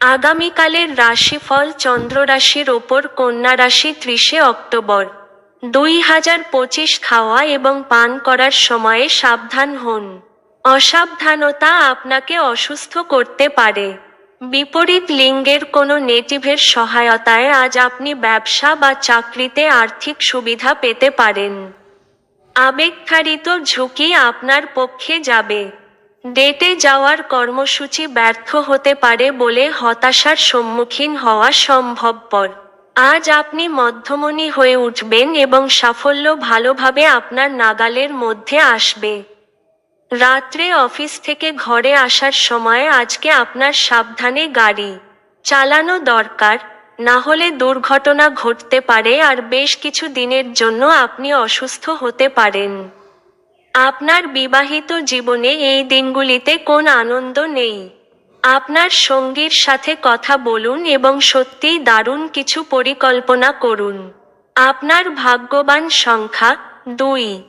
আগামীকালের রাশিফল চন্দ্র রাশির ওপর কন্যা রাশি ত্রিশে অক্টোবর। দুই হাজার পঁচিশ খাওয়া এবং পান করার সময়ে সাবধান হন। অসাবধানতা আপনাকে অসুস্থ করতে পারে। বিপরীত লিঙ্গের কোনো নেটিভের সহায়তায় আজ আপনি ব্যবসা বা চাকরিতে আর্থিক সুবিধা পেতে পারেন। আবেগতাড়িত ঝুঁকি আপনার পক্ষে যাবে। ডেটে যাওয়ার কর্মসূচি ব্যর্থ হতে পারে বলে হতাশার সম্মুখীন হওয়া সম্ভবপর। আজ আপনি মধ্যমণি হয়ে উঠবেন এবং সাফল্য ভালোভাবে আপনার নাগালের মধ্যে আসবে। রাত্রে অফিস থেকে ঘরে আসার সময় আজকে আপনার সাবধানে গাড়ি চালানো দরকার, না হলে দুর্ঘটনা ঘটতে পারে আর বেশ কিছু দিনের জন্য আপনি অসুস্থ হতে পারেন। আপনার বিবাহিত জীবনে এই দিনগুলিতে কোন আনন্দ নেই। আপনার সঙ্গীর সাথে কথা বলুন এবং সত্যিই দারুণ কিছু পরিকল্পনা করুন। আপনার ভাগ্যবান সংখ্যা দুই।